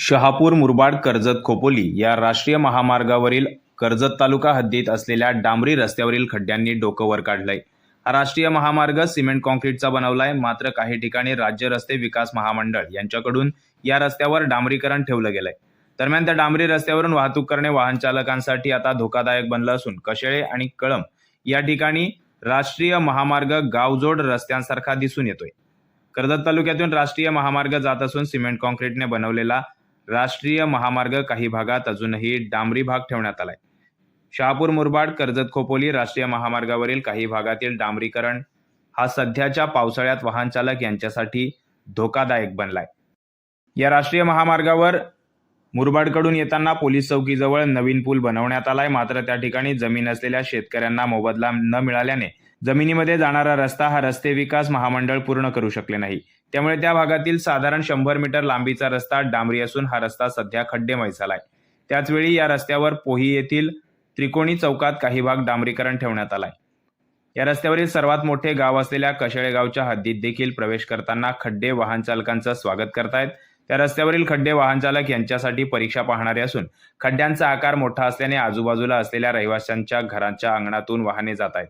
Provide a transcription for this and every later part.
शहापूर मुरबाड कर्जत खोपोली या राष्ट्रीय महामार्गावरील कर्जत तालुका हद्दीत असलेल्या डांबरी रस्त्यावरील खड्ड्यांनी डोकं वर काढलंय. हा राष्ट्रीय महामार्ग सिमेंट कॉन्क्रीटचा बनवलाय. मात्र काही ठिकाणी राज्य रस्ते विकास महामंडळ यांच्याकडून या रस्त्यावर डांबरीकरण ठेवलं गेलंय. दरम्यान त्या डांबरी रस्त्यावरून वाहतूक करणे वाहन चालकांसाठी आता धोकादायक बनलं असून कशेळे आणि कळंब या ठिकाणी राष्ट्रीय महामार्ग गावजोड रस्त्यांसारखा दिसून येतोय. कर्जत तालुक्यातून राष्ट्रीय महामार्ग जात असून सिमेंट कॉन्क्रीटने बनवलेला राष्ट्रीय महामार्ग काही भागात अजूनही डांबरी भाग ठेवण्यात आलाय. शहापूर मुरबाड कर्जत खोपोली राष्ट्रीय महामार्गावरील काही भागातील डांबरीकरण हा सध्याच्या पावसाळ्यात वाहन चालक यांच्यासाठी धोकादायक बनलाय. या राष्ट्रीय महामार्गावर मुरबाडकडून येताना पोलीस चौकीजवळ नवीन पूल बनवण्यात आलाय. मात्र त्या ठिकाणी जमीन असलेल्या शेतकऱ्यांना मोबदला न मिळाल्याने जमिनीमध्ये जाणारा रस्ता हा रस्ते विकास महामंडळ पूर्ण करू शकले नाही. त्यामुळे त्या भागातील साधारण शंभर मीटर लांबीचा रस्ता डांबरी असून हा रस्ता सध्या खड्डेमय झालाय. त्याचवेळी या रस्त्यावर पोही येथील त्रिकोणी चौकात काही भाग डांबरीकरण ठेवण्यात आलाय. या रस्त्यावरील सर्वात मोठे गाव असलेल्या कशेळे गावच्या हद्दीत देखील प्रवेश करताना खड्डे वाहन चालकांचं स्वागत करतायत. त्या रस्त्यावरील खड्डे वाहन चालक यांच्यासाठी परीक्षा पाहणारे असून खड्ड्यांचा आकार मोठा असल्याने आजूबाजूला असलेल्या रहिवाशांच्या घरांच्या अंगणातून वाहने जात आहेत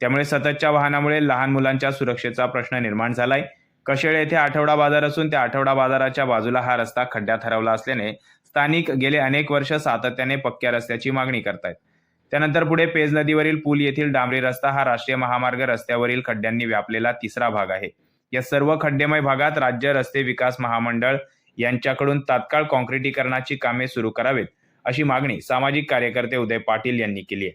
त्यामुळे सततच्या वाहनामुळे लहान मुलांच्या सुरक्षेचा प्रश्न निर्माण झालाय. कशेळ येथे आठवडा बाजार असून त्या आठवडा बाजाराच्या बाजूला हा रस्ता खड्ड्यात हरवला असल्याने स्थानिक गेले अनेक वर्ष सातत्याने पक्क्या रस्त्याची मागणी करतायत. त्यानंतर पुढे पेज नदीवरील पूल येथील डांबरी रस्ता हा राष्ट्रीय महामार्ग रस्त्यावरील खड्ड्यांनी व्यापलेला तिसरा भाग आहे. या सर्व खड्डेमय भागात राज्य रस्ते विकास महामंडळ यांच्याकडून तात्काळ काँक्रिटीकरणाची कामे सुरू करावेत अशी मागणी सामाजिक कार्यकर्ते उदय पाटील यांनी केली आहे.